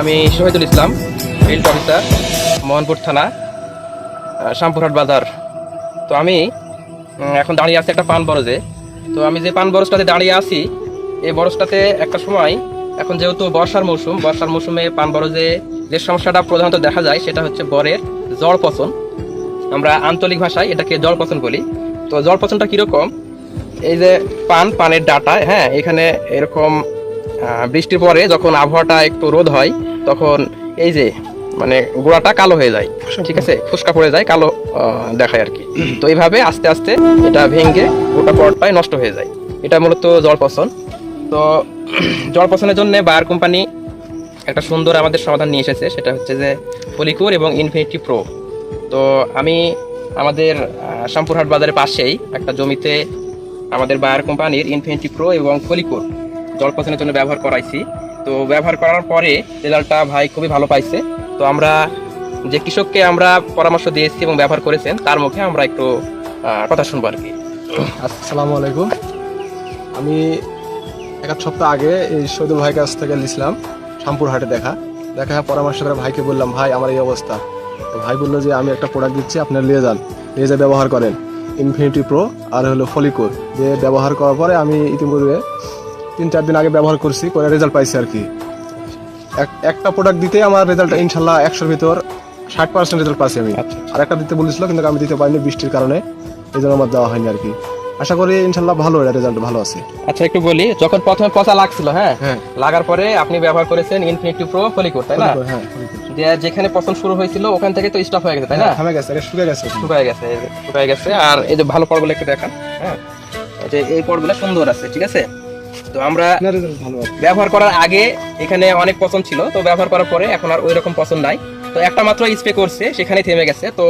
আমি Shahidul Islam field officer Mohanpur থানা আহ, শামপুরহাট বাজার। তো আমি এখন দাঁড়িয়ে আছি একটা পান বরজে। তো আমি যে পান বরজটাতে দাঁড়িয়ে আছি এই বরজটাতে একটা সময় এখন যেহেতু বর্ষার মৌসুম বর্ষার মৌসুমে পান বরজে যে সমস্যাটা প্রধানত দেখা যায় সেটা হচ্ছে বরের জড় পচন। আমরা আঞ্চলিক ভাষায় এটাকে জল পচন বলি। তো জল পচনটা কীরকম? এই যে পান পানের ডাটা হ্যাঁ এখানে এরকম বৃষ্টির পরে যখন আবহাওয়াটা একটু রোদ হয় তখন এই যে মানে গোড়াটা কালো হয়ে যায় ঠিক আছে? ফুসকা পড়ে যায় কালো দেখায় আর কি। তো এইভাবে আস্তে আস্তে এটা ভেঙে গোটা পটটাই নষ্ট হয়ে যায়। এটা মূলত জল পচন তো জল পচনের জন্য বায়ার কোম্পানি একটা সুন্দর আমাদের সমাধান নিয়ে এসেছে। সেটা হচ্ছে যে পলিকুর এবং ইনফিনিটি প্রো। তো আমি আমাদের আহ, শামপুরহাট বাজারের পাশেই একটা জমিতে আমাদের বায়ার কোম্পানির ইনফিনিটি প্রো এবং ফলিকুর জল পচনের জন্য ব্যবহার করাইছি। তো ব্যবহার করার পরে রেজাল্টটা ভাই খুবই ভালো পাইছে। তো আমরা যে কৃষককে আমরা পরামর্শ দিয়েছি এবং ব্যবহার করেছেন, তার মুখে আমরা একটু কথা শুনব আর কি। আসসালামু আলাইকুম। আমি এক সপ্তাহ আগে এই সৈদুল ভাইয়ের কাছ থেকে নিয়েছিলাম শামপুর হাটে দেখা। দেখা পরামর্শ করে ভাইকে বললাম, ভাই, আমার এই অবস্থা। তো ভাই বলল যে, আমি একটা প্রোডাক্ট দিচ্ছি, আপনার নিয়ে যান। নিয়ে যা ব্যবহার করেন। ইনফিনিটি প্রো আর হলো ফলিকোর যে ব্যবহার করার পরে আমি ইতিপূর্বে তিন চার দিন আগে ব্যবহার করছি করে রেজাল্ট পাইছি আর কি। এক- একটা প্রোডাক্ট দিতে আমার রেজাল্ট ইনশাল্লাহ একশোর ভিতর ষাট পার্সেন্ট রেজাল্ট পাচ্ছি আমি। আচ্ছা। আর একটা দিতে বলেছিল কিন্তু আমি দিতে পারিনি বৃষ্টির কারণে এই জন্য আমার দেওয়া হয়নি আর কি। আশা করি ইনশাল্লাহ ভালো রেজাল্ট ভালো আছে। আচ্ছা একটু বলি যখন প্রথমে পচা লাগছিল হ্যাঁ হ্যাঁ। লাগার পরে আপনি ব্যবহার করেছেন ইনফিনিটি প্রো ফলিকুর তাই না? হ্যাঁ যেখানে পছন্দ শুরু হয়েছিল ওখান থেকে তো স্টপ হয়ে গেছে তাই না? থামে গেছে এটা শুকে গেছে। শুকায় গেছে শুকায় গেছে। আর এই যে ভালো পড়গুলো একটু দেখান হ্যাঁ। এই যে এই পড়গুলো সুন্দর আছে ঠিক আছে? তো আমরা ব্যবহার করার আগে এখানে অনেক পছন্দ ছিল তো ব্যবহার করার পরে এখন আর ওই রকম পছন্দ নাই। তো একটা মাত্র স্প্রে করছে সেখানে থেমে গেছে। তো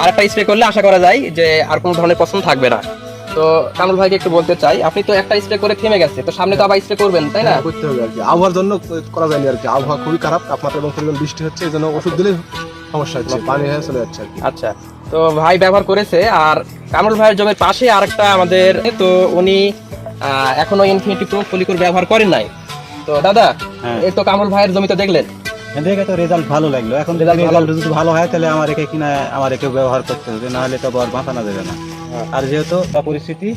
আর একটা স্প্রে করলে আশা করা যায় যে আর কোনো ধরনের পছন্দ থাকবে না। তো কামরুল ভাইকে একটু বলতে চাই আপনি তো একটা স্প্রে করে থেমে গেছে তো সামনে তো আবার স্প্রে করবেন তাই না? হ্যাঁ, করতে হবে আর কি। আবহাওয়ার জন্য করা যায়নি আর কি। আবহাওয়া খুবই খারাপ তাপমাত্রা এবং পরিমাণ বৃষ্টি হচ্ছে এই জন্য ওষুধ দিলে সমস্যা হচ্ছে পানি হয়ে চলে যাচ্ছে আর কি। আচ্ছা। তো ভাই ব্যবহার করেছে আর কামরুল ভাইয়ের জমির পাশে আরেকটা আমাদের তো উনি এখনও ইনফিনিটি প্রো ফলিকুর ব্যবহার করেন নাই। তো দাদা হ্যাঁ। এই তো কামরুল ভাইয়ের জমিতে দেখলেন। দেখে তো রেজাল্ট ভালো লাগল। এখন রেজাল্ট যদি ভালো হয় তাহলে আমার একে কিনা আমার একে ব্যবহার করতে হবে না হলে তো বর বাঁচানো যাবে না। হ্যাঁ। আর যেহেতু পরিস্থিতি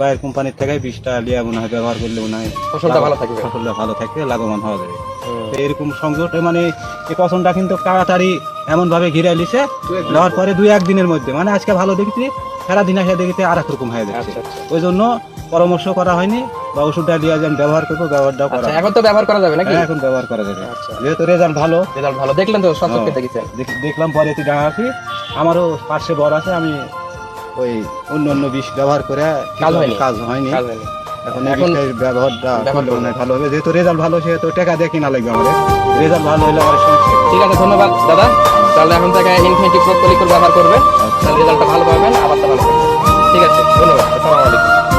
বাইরের কোম্পানির থেকে বিষটা লিয়া মনে হয় ব্যবহার করলে মনে হয় ফসলটা ভালো থাকবে। ফসলটা ভালো থাকবে লাভবান হওয়া যাবে এরকম সংযোগ মানে এই পছন্দটা কিন্তু তাড়াতাড়ি এমন ভাবে ঘিরে লিছে নেওয়ার পরে। দুই একদিনের মধ্যে। মানে আজকে ভালো দেখছি সারা দিন এসে দেখতে আর এক রকম হয়ে যাচ্ছে। আচ্ছা আচ্ছা। ওই জন্য পরামর্শ করা হয়নি বা ওষুধটা দিয়ে যেন ব্যবহার করব ব্যবহারটা করা আচ্ছা এখন তো ব্যবহার করা যাবে নাকি? হ্যাঁ, এখন ব্যবহার করা যাবে। আচ্ছা। যেহেতু রেজাল্ট ভালো। রেজাল্ট ভালো। দেখলেন তো সচক্ষে হ্যাঁ। দেখেছেন। দেখ- দেখলাম পরে তুই জানা আছি। আমারও পার্শ্বে বর আছে আমি ওই অন্য অন্য বিষ ব্যবহার করে কাজ হয়নি। কাজ হয়নি। কাজ হয়নি। এখন এখন ব্যবহারটা ব্যবহার করলে ভালো হবে। যেহেতু রেজাল্ট ভালো সেহেতু টাকা দেখি না লাগবে আমাদের। রেজাল্ট ভালো হলে আমার সমস্যা নেই। ঠিক আছে ধন্যবাদ দাদা। তাহলে এখন থেকে ইনফিনিটি প্রো ফলিকুর ব্যবহার করবেন। তাহলে রেজাল্টটা ভালো পাবেন আবার ভালো ঠিক আছে ধন্যবাদ আসসালামু আলাইকুম।